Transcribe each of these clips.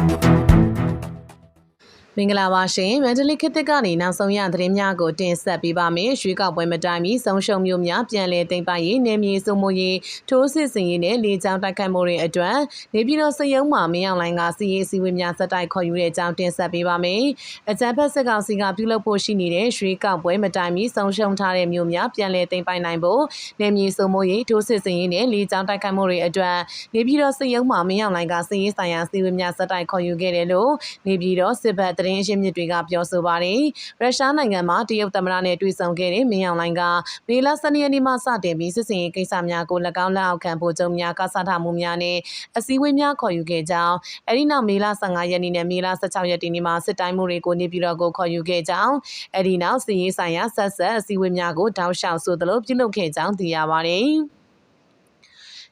Thank you. မင်္ဂလာပါရှင်မန္တလေးခေတ်သစ်ကနေနောက်ဆုံးရသတင်းများကိုတင်ဆက်ပေးပါမယ်ရွှေကောက်ပွဲမတိုင်မီဆုံးရှုံးမျိုးများပြန်လည်သိမ်းပိုက်ရေးနေမြေစုံမရေးထိုးစစ်စင်ရေးနဲ့လေကြောင်းတိုက်ခိုက်မှုတွေအတွက်နေပြည်တော်စရုံးမှာမင်းအောင်လိုင်းကစီရေးစီဝေးများစက်တိုက်ခေါ်ယူတဲ့အကြောင်းတင်ဆက်ပေးပါမယ်အကြံဖက်စစ်ကောင်စီကပြုလုပ်ဖို့ရှိနေတဲ့ရွှေကောက်ပွဲမတိုင်မီဆုံးရှုံးထားတဲ့မျိုးများပြန်လည်သိမ်းပိုက်နိုင်ဖို့နေမြေစုံမရေးထိုးစစ်စင်ရေးနဲ့လေကြောင်းတိုက်ခိုက်မှုတွေအတွက်နေပြည်တော်စရုံးမှာမင်းအောင်လိုင်းကစီရေးဆိုင်ရာစီဝေးများစက်တိုက်ခေါ်ယူခဲ့တယ်လို့နေပြည်တော်စစ်ဘက်သတင်းအရင်းမြစ်တွေကပြောဆိုပါတယ်။ရုရှားနိုင်ငံမှာတရုတ်သမ္မတနဲ့တွေ့ဆုံခဲ့တဲ့မင်းအောင်လိုင်းကမေလ12ရက်နေ့မှစတင်ပြီးစစ်စင်ရေးကိစ္စများကို၎င်းလက်အောက်ခံဖို့ကြုံများကစားထားမှုများနဲ့အစည်းအဝေးများခေါ်ယူခဲ့ကြောင်းအဲဒီနောက်မေလ15ရက်နေ့နဲ့မေလ16ရက်နေ့မှာစစ်တိုင်းမှုတွေကိုနေပြည်တော်ကိုခေါ်ယူခဲ့ကြောင်းအဲဒီနောက်စီရေးဆိုင်ရာဆက်ဆက်အစည်းအဝေးများကိုတောက်လျှောက်ဆိုသလိုပြုလုပ်ခဲ့ကြောင်းသိရပါတယ်။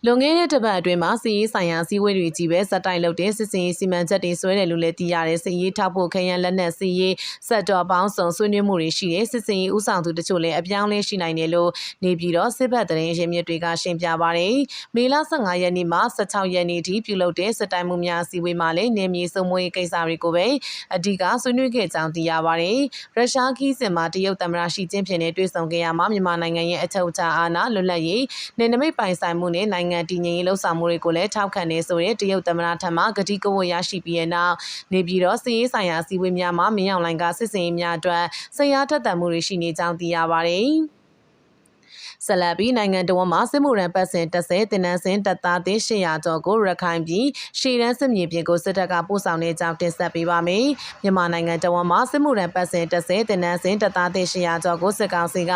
လွန်ခဲ့တဲ့တစ်ပတ်အတွင်းမှာစီရေးဆိုင်ရာစီးဝေးတွေကြီးပဲစက်တိုက်လုပ်တဲ့စစ်စင်ရေးစီမံချက်တွေဆွဲတယ်လို့လည်းသိရတဲ့စီရေးထောက်ဖို့ခရမ်းလက်နက်စီရေးစက်တော်ပေါင်းစုံဆွေးနွေးမှုတွေရှိတဲ့စစ်စင်ရေးဥဆောင်သူတချို့လည်းအပြောင်းလဲရှိနိုင်တယ်လို့နေပြည်တော်စစ်ဘက်သတင်းရင်းမြစ်တွေကရှင်းပြပါတယ်။မေလ15ရက်နေ့မှ16ရက်နေ့ထိပြုလုပ်တဲ့စစ်တိုင်မှုများစီဝေးမှာလည်းနေမြေစုံမွေးကိစ္စတွေကိုပဲအဓိကဆွေးနွေးခဲ့ကြောင်းသိရပါတယ်။ရုရှားခီးစင်မှာတရုတ်သမ္မတရှီကျင်းပင်နဲ့တွေ့ဆုံခဲ့ရမှာမြန်မာနိုင်ငံရဲ့အချုပ်အခြာအာဏာလွတ်လပ်ရေးနယ်နိမိတ်ပိုင်ဆိုင်မှုနဲ့နိုင်ငံနိုင်ငံတည်ငြိမ်ရေးလှုပ်ဆောင်မှုတွေကိုလည်းထောက်ခံနေဆိုတဲ့တရုတ်သမ္မတထံမှဂတိကဝတ်ရရှိပြီးတဲ့နောက်နေပြည်တော်စီရေးဆိုင်ရာစီဝေးများမှာမင်းအောင်လှိုင်ကစစ်စင်ရေးများအတွက်ဆရာထက်သန်မှုတွေရှိနေကြောင်းသိရပါတယ်။ ဆက်လက်ပြီးနိုင်ငံတော်မှာစစ်မှုရန်ပတ်စဉ်30တင်နန်းစင်တပ်သားသစ်800ကျော်ကိုရခိုင်ပြည်ရှေ့တန်းစစ်မြေပြင်ကိုစစ်တပ်ကပို့ဆောင်နေကြောင်းတင်ဆက်ပေးပါမယ်။မြန်မာနိုင်ငံတော်မှာစစ်မှုရန်ပတ်စဉ်30တင်နန်းစင်တပ်သားသစ်800ကျော်ကိုစစ်ကောင်စီက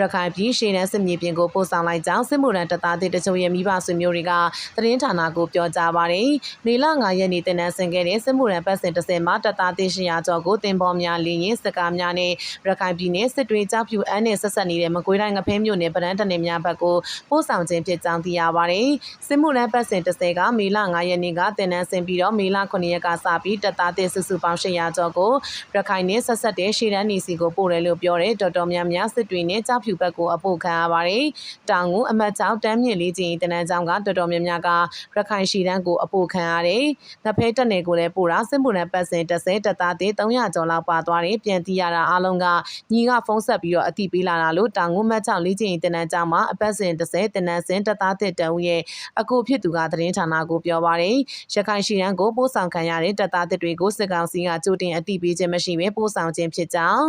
ရခိုင်ပြည်ရှေ့တန်းစစ်မြေပြင်ကိုပို့ဆောင်လိုက်ကြောင်းစစ်မှုရန်တပ်သားသစ်တချို့ရဲ့မိဘဆွေမျိုးတွေကသတင်းဌာနကိုပြောကြားပါတယ်။မေလ9ရက်နေ့တင်နန်းစင်ခဲ့တဲ့စစ်မှုရန်ပတ်စဉ်30မှာတပ်သားသစ်800ကျော်ကိုတင်ပေါ်များလင်းရင်စစ်ကားများနဲ့ရခိုင်ပြည်နယ်စစ်တွေကြောက်ဖြူအန်းနဲ့ဆက်ဆက်နေတဲ့မကွေးတိုင်းငဖဲမြို့နယ်ပဒန်းတနေများဘက်ကိုပို့ဆောင်ခြင်းဖြစ်ကြောင်းသိရပါတယ်။စစ်မှုလန်းပတ်စဉ်30ကမေလ9ရက်နေ့ကတင်နန်းဆင်ပြီးတော့မေလ9ရက်ကစပြီးတပ်သားတင်စုစုပေါင်း800ကျော်ကိုရခိုင်နဲ့ဆက်ဆက်တဲ့ရှေ့တန်းနေစီကိုပို့တယ်လို့ပြောတယ်တော်တော်များများစစ်တွေနဲ့ကြောက်ဖြူဘက်ကိုအပို့ခံရပါတယ်။တောင်ကိုအမတ်ကြောင့်တမ်းမြင့်လေးချင်းတင်နန်းကြောင့်ကတော်တော်များများကရခိုင်ရှေ့တန်းကိုအပို့ခံရတယ်။ငဖဲတက်နယ်ကိုလည်းပို့တာစစ်မှုလန်းပတ်စဉ်30တပ်သားတင်300ကျော်လောက်ပါသွားတယ်ပြန်တီးရတာအားလုံးကညီကဖုန်းဆက်ပြီးတော့အတိပေးလာတာလို့တောင်ကိုမတ်ကြောင့်လေးချင်းတင်နန်းကြောင့်မှာအပတ်စဉ်30တင်နန်းစဉ်တပ်သားတစ်တဦးရဲ့အကူဖြစ်သူကသတင်းဌာနကိုပြောပါရယ်ရခိုင်ရှိရန်ကိုပို့ဆောင်ခံရတဲ့တပ်သားတစ်တွေကိုစစ်ကောင်စီကကြိုတင်အတိပေးခြင်းမရှိဘဲပို့ဆောင်ခြင်းဖြစ်ကြောင်း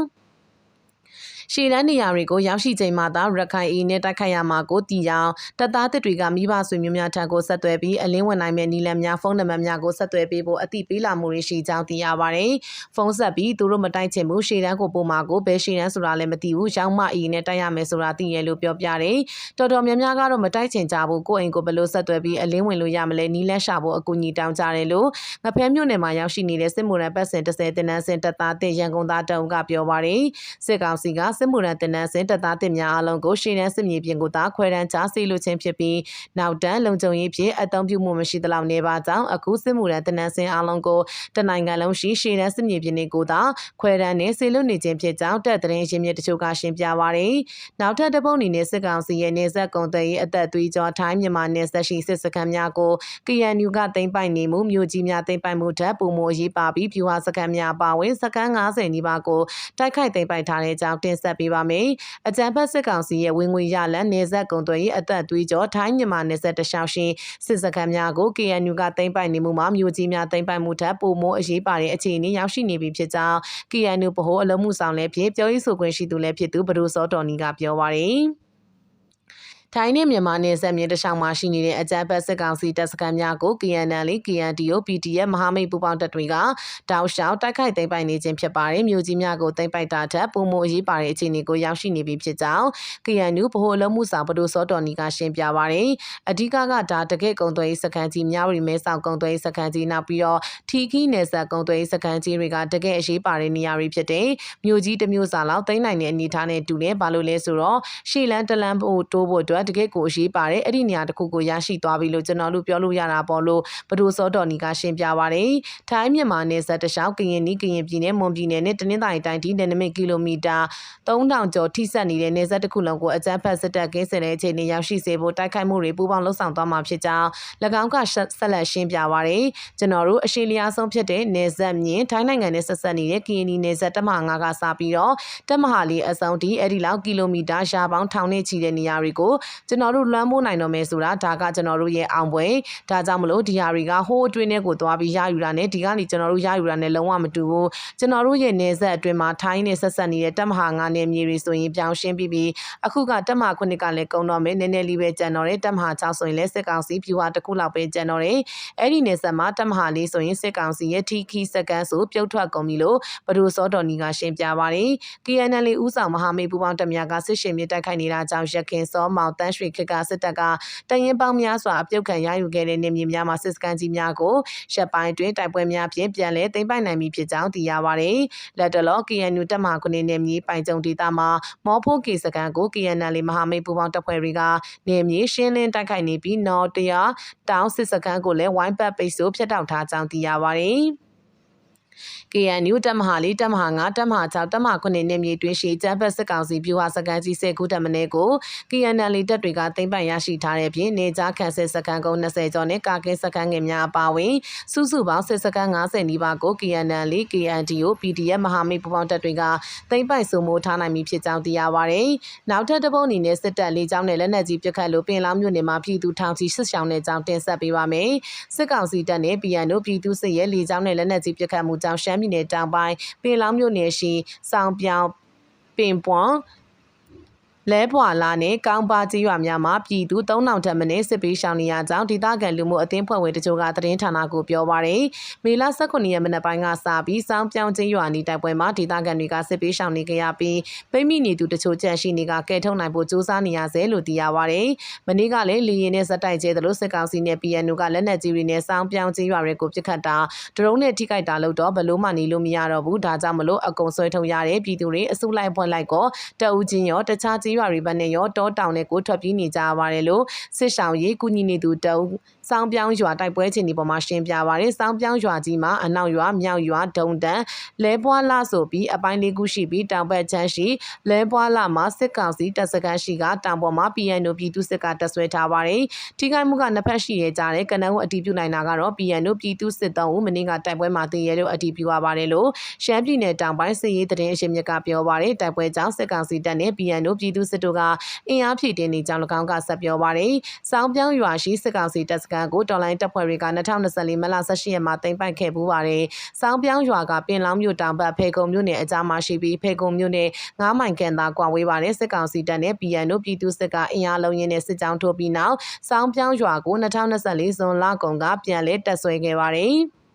ရှေ့တန်းနေရာတွေကိုရောက်ရှိချိန်မှသာရခိုင်အီနဲ့တိုက်ခိုက်ရမှာကိုတည်အောင်တပ်သားတစ်တွေကမိဘဆွေမျိုးများထံကိုဆက်သွယ်ပြီးအလင်းဝင်နိုင်မဲ့နီလန်များဖုန်းနံပါတ်များကိုဆက်သွယ်ပေးဖို့အသိပေးလာမှုတွေရှိကြောင်းသိရပါတယ်။ဖုန်းဆက်ပြီးသူတို့မတိုက်ချင်ဘူးရှေ့တန်းကိုပို့မှာကိုဘယ်ရှေ့တန်းဆိုတာလည်းမသိဘူး။ရောက်မှအီနဲ့တိုက်ရမယ်ဆိုတာသိရလို့ပြောပြတယ်။တော်တော်များများကတော့မတိုက်ချင်ကြဘူးကိုယ့်အိမ်ကိုဘယ်လိုဆက်သွယ်ပြီးအလင်းဝင်လို့ရမလဲနီလန်ရှာဖို့အကူအညီတောင်းကြတယ်လို့ငဖဲမြို့နယ်မှာရောက်ရှိနေတဲ့စစ်မှုရန်ပတ်စင်30တင်နန်းစင်တပ်သားတင်ရန်ကုန်သားတုံးကပြောပါတယ်။စစ်ကောင်စီကစစ်မှုရန်တင်နန်းစင်တပ်သားတင်များအလုံးကိုရှေ့တန်းစစ်မြေပြင်ကိုသာခွဲတန်းကြားစီလိုခြင်းဖြစ်ပြီးနောက်တန်းလုံခြုံရေးဖြင့်အသုံးပြုမှုမရှိသလောက်နေပါကြောင်းအခုစစ်မှုရန်တင်နန်းစင်အလုံးကိုတနိုင်ငံလုံးရှိရှေ့တန်းစစ်မြေပြင်တွေကိုသာခွဲတန်းနဲ့စီလွတ်နေခြင်းဖြစ်ကြောင်းတပ်သတင်းရင်းမြစ်တချို့ကရှင်းပြပါရယ်နောက်ထပ်တပုတ်အနေနဲ့စစ်ကောင်စီရဲ့နေဆက်ကုံတရေးအသက်သွေးကြောထိုင်းမြန်မာနယ်ဆက်ရှိစစ်စခန်းများကို KNU ကသိမ်းပိုက်နေမှုမြို့ကြီးများသိမ်းပိုက်မှုထက်ပုံမရေးပါပြီးဖြူဟာစခန်းများပါဝင်စခန်း90နီးပါးကိုတိုက်ခိုက်သိမ်းပိုက်ထားတဲ့အကြောင်းတင်ဆက်ပေးပါမယ်အကြံဖက်စစ်ကောင်စီရဲ့ဝင်ငွေရလန်နေဆက်ကုံသွေးအသက်သွေးကြောထိုင်းမြန်မာနယ်ဆက်တခြားရှင်စစ်စခန်းများကို KNU ကသိမ်းပိုက်နေမှုမှာမြို့ကြီးများသိမ်းပိုက်မှုထက်ပုံမအရေးပါတဲ့အခြေအနေရောက်ရှိနေပြီဖြစ်ကြောင်း KNU ဗဟိုအလုံးမှုဆောင်လည်းဖြစ်ပြောရေးဆိုခွင့်ရှိသူလည်းဖြစ်သူဘဒိုစောတော်နီကပြောပါရယ် ထိုင်းနဲ့မြန်မာနယ်စပ်မြေတခြားမှာရှိနေတဲ့အကြမ်းဖက်စစ်ကောင်စီတပ်စခန်းများကို KNL, KNDO, PDF မဟာမိတ်ပူးပေါင်းတပ်တွေကတောက်လျှောက်တိုက်ခိုက်သိမ်းပိုက်နေခြင်းဖြစ်ပါတယ်။မြို့ကြီးများကိုသိမ်းပိုက်တာထက်ပုံမအရေးပါတဲ့အခြေအနေကိုရောက်ရှိနေပြီဖြစ်ကြောင်း KNU ဗဟိုလုံးမှုဆောင်ဘဒိုစောတော်နီကရှင်းပြပါတယ်။အဓိကကဒါတကယ့်ကုံသွေးစခန်းကြီးများရီမဲဆောင်ကုံသွေးစခန်းကြီးနောက်ပြီးတော့ထီခီနယ်စပ်ကုံသွေးစခန်းကြီးတွေကတကယ့်အရေးပါတဲ့နေရာတွေဖြစ်တဲ့မြို့ကြီးတစ်မြို့စာလောက်သိမ်းနိုင်တဲ့အနေအထားနဲ့တူတယ်။ဘာလို့လဲဆိုတော့ရှေ့လန်းတလန်းဖို့တိုးဖို့အတွက်အတွက်တကယ့်ကိုအရေးပါတယ်အဲ့ဒီနေရာတစ်ခုကိုရရှိသွားပြီလို့ကျွန်တော်တို့ပြောလို့ရတာပေါ့လို့ဘဒိုစောတော်နီကရှင်းပြပါတယ်ထိုင်းမြန်မာနယ်စပ်တစ်လျှောက်ကရင်နီကရင်ပြည်နယ်မွန်ပြည်နယ်နဲ့တနင်္သာရီတိုင်းဒီနယ်နိမိတ်ကီလိုမီတာ3000ကျော်ထိစပ်နေတဲ့နယ်စပ်တစ်ခုလုံးကိုအကြမ်းဖက်စစ်တပ်ကင်းစင်တဲ့အခြေအနေရောက်ရှိစေဖို့တိုက်ခိုက်မှုတွေပူးပေါင်းလှုပ်ဆောင်သွားမှာဖြစ်ကြောင်း၎င်းကဆက်လက်ရှင်းပြပါတယ်ကျွန်တော်တို့အရှိလျားဆုံးဖြစ်တဲ့နယ်စပ်မြင်းထိုင်းနိုင်ငံနဲ့ဆက်ဆက်နေတဲ့ကရင်နီနယ်စပ်တမဟာ9ကစပြီးတော့တမဟာလေးအစုံဒီအဲ့ဒီလောက်ကီလိုမီတာရှာပေါင်းထောင်နဲ့ချီတဲ့နေရာတွေကိုကျွန်တော်တို့လွှမ်းမိုးနိုင်တော့မယ်ဆိုတာဒါကကျွန်တော်တို့ရဲ့အောင်ပွဲဒါကြောင့်မလို့ဒီဟာတွေကဟိုးအတွင်းထဲကိုသွားပြီးရယူတာနဲ့ဒီကနေကျွန်တော်တို့ရယူတာနဲ့လုံးဝမတူဘူးကျွန်တော်တို့ရဲ့နယ်စပ်အတွင်းမှာထိုင်းနဲ့ဆက်ဆက်နေတဲ့တမဟာ9နယ်မြေတွေဆိုရင်ပြောင်းရှင်းပြီးပြီးအခုကတမဟာ9ကလည်းကုံတော့မယ်နည်းနည်းလေးပဲကြံတော့တယ်တမဟာ6ဆိုရင်လည်းစစ်ကောင်စီဖြူဟာတစ်ခုလောက်ပဲကြံတော့တယ်အဲ့ဒီနယ်စပ်မှာတမဟာလေးဆိုရင်စစ်ကောင်စီရဲ့ထီခီစကန်ဆိုပြုတ်ထွက်ကုန်ပြီလို့ဘဒိုစောတော်နီကရှင်းပြပါတယ် KNL ဦးဆောင်မဟာမိတ်ပူးပေါင်းတပ်များကစစ်ရှင်မြစ်တိုက်ခိုက်နေတာကြောင့်ရခင်စောမောင်တန်းရွှေခေတ်ကစစ်တပ်ကတရင်ပေါင်းများစွာအပြုတ်ခံရယူခဲ့တဲ့နေမြေများမှာစစ်စကန်ကြီးများကိုရှက်ပိုင်းတွင်တိုက်ပွဲများဖြင့်ပြန်လည်သိမ်းပိုက်နိုင်ပြီဖြစ်ကြောင်းသိရပါတယ်။လက်တလော KNU တပ်မကုနေနေမြေပိုင်ကြုံဒေသမှာမော်ဖိုးကေစကန်ကို KNL မဟာမိတ်ပူးပေါင်းတပ်ဖွဲ့တွေကနေမြေရှင်းလင်းတိုက်ခိုက်နေပြီးနော်တရာတောင်စစ်စကန်ကိုလည်းဝိုင်းပတ်ပိတ်ဆို့ဖျက်တောက်ထားကြောင်းသိရပါတယ်။ KNU တပ်မဟာလေးတပ်မဟာ9တပ်မဟာ6တပ်မဟာ9နယ်မြေတွင်ရှိကျန်းဖက်စစ်ကောင်စီပြူဟာစကန်ကြီး10ခုတပ်မင်းကို KNL တပ်တွေကသိမ်းပိုက်ရရှိထားတဲ့ပြင်နေကြားခန့်စစ်စကန်ကုန်း20ကျော်နဲ့ကာကင်းစကန်ငယ်များအပါအဝင်စုစုပေါင်းစစ်စကန်90နီးပါးကို KNL KNDO PDF မဟာမိတ်ပူးပေါင်းတပ်တွေကသိမ်းပိုက်စုမိုးထားနိုင်ပြီဖြစ်ကြောင်းသိရပါတယ်။နောက်ထပ်တစ်ပုတ်အနေနဲ့စစ်တပ်လေးကြောင်းနဲ့လက်နက်ကြီးပစ်ခတ်လို့ပင်လောင်းမြို့နယ်မှာပြည်သူထောင်ချီစစ်ဆောင်တဲ့ကြောင်းတင်ဆက်ပေးပါမယ်။စစ်ကောင်စီတပ်နဲ့ PNO ပြည်သူစစ်ရဲ့လေးကြောင်းနဲ့လက်နက်ကြီးပစ်ခတ်မှုကြောင့်ရှမ်းပြည်နယ်တောင်ပိုင်းပင်လောင်းမြို့နယ်ရှိစောင်ပြောင်ပင်ပွန် လဲပွာလာနဲ့ကောင်းပါကြီးရွာများမှာပြည်သူ3000ထက်မနည်းစစ်ပေးရှောင်နေရကြောင်းဒေသခံလူမှုအသင်းဖွဲ့ဝင်တချို့ကသတင်းဌာနကိုပြောပါရယ်မေလ18ရက်မနက်ပိုင်းကစပြီးစောင်းပြောင်းချင်းရွာနီတိုက်ပွဲမှာဒေသခံတွေကစစ်ပေးရှောင်နေကြရပြီးပိမိနေသူတချို့ကြန့်ရှိနေကကဲထုတ်နိုင်ဖို့စူးစမ်းနေရဆဲလို့သိရပါရယ်မနေ့ကလည်းလေရင်နဲ့ဇက်တိုက်ကျဲသလိုစစ်ကောင်စီနဲ့ PNU ကလက်နက်ကြီးတွေနဲ့စောင်းပြောင်းချင်းရွာတွေကိုပြစ်ခတ်တာဒရုန်းနဲ့ထိခိုက်တာလို့တော့ဘလို့မှနေလို့မရတော့ဘူးဒါကြောင့်မလို့အကုံဆွဲထုံရတဲ့ပြည်သူတွေအစုလိုက်ဖွင့်လိုက်ကောတအူးချင်းရောတခြားကြီးရွာတွေဘက်နဲ့ရောတောတောင်နဲ့ကိုထွက်ပြေးနေကြရပါတယ်လို့စစ်ဆောင်ရေးကုညီနေသူတအုပ်စောင်းပြောင်းရွာတိုက်ပွဲချင်းဒီပေါ်မှာရှင်းပြပါရယ်စောင်းပြောင်းရွာကြီးမှာအနောက်ရွာမြောက်ရွာဒုံတန်လဲပွားလာဆိုပြီးအပိုင်းလေးခုရှိပြီးတောင်ဘက်ချမ်းရှိလဲပွားလာမှာစစ်ကောင်စီတပ်စခန်းရှိကတောင်ပေါ်မှာ PNO ပြည်သူစစ်ကတပ်ဆွဲထားပါတယ်ထိခိုက်မှုကနှစ်ဖက်ရှိရကြတဲ့ကနအုပ်အတီးပြုနိုင်တာကတော့ PNO ပြည်သူစစ်တောင်းဦးမင်းကတိုက်ပွဲမှာတည်ရလို့အတီးပြုရပါတယ်လို့ရှမ်းပြည်နယ်တောင်ပိုင်းစစ်ရေးတရင်အရှင်မြစ်ကပြောပါတယ်တိုက်ပွဲကြောင့်စစ်ကောင်စီတပ်နဲ့ PNO ပြည်သူစစ်တို့ကအင်အားဖြည့်တင်းနေကြောင်း၎င်းကဆက်ပြောပါတယ်စောင်းပြောင်းရွာရှိစစ်ကောင်စီတပ်စခန်းကိုတော်လိုင်းတပ်ဖွဲ့တွေက2024မလ18ရက်မှာတင်ပိုက်ခဲ့ပူးပါတယ်။စောင်းပြောင်းရွာကပင်လောင်းမြို့တောင်ဘက်ဖေကုံမြို့နယ်အကြားမှာရှိပြီးဖေကုံမြို့နယ်9မိုင်ခန့်သာကွာဝေးပါတယ်စစ်ကောင်စီတပ်နဲ့ PN တို့ပြည်သူစစ်ကအင်အားလုံးရင်းနဲ့စစ်ကြောင်းထိုးပြီးနောက်စောင်းပြောင်းရွာကို2024ဇွန်လကုန်ကပြန်လည်တက်ဆွဲခဲ့ပါတယ်။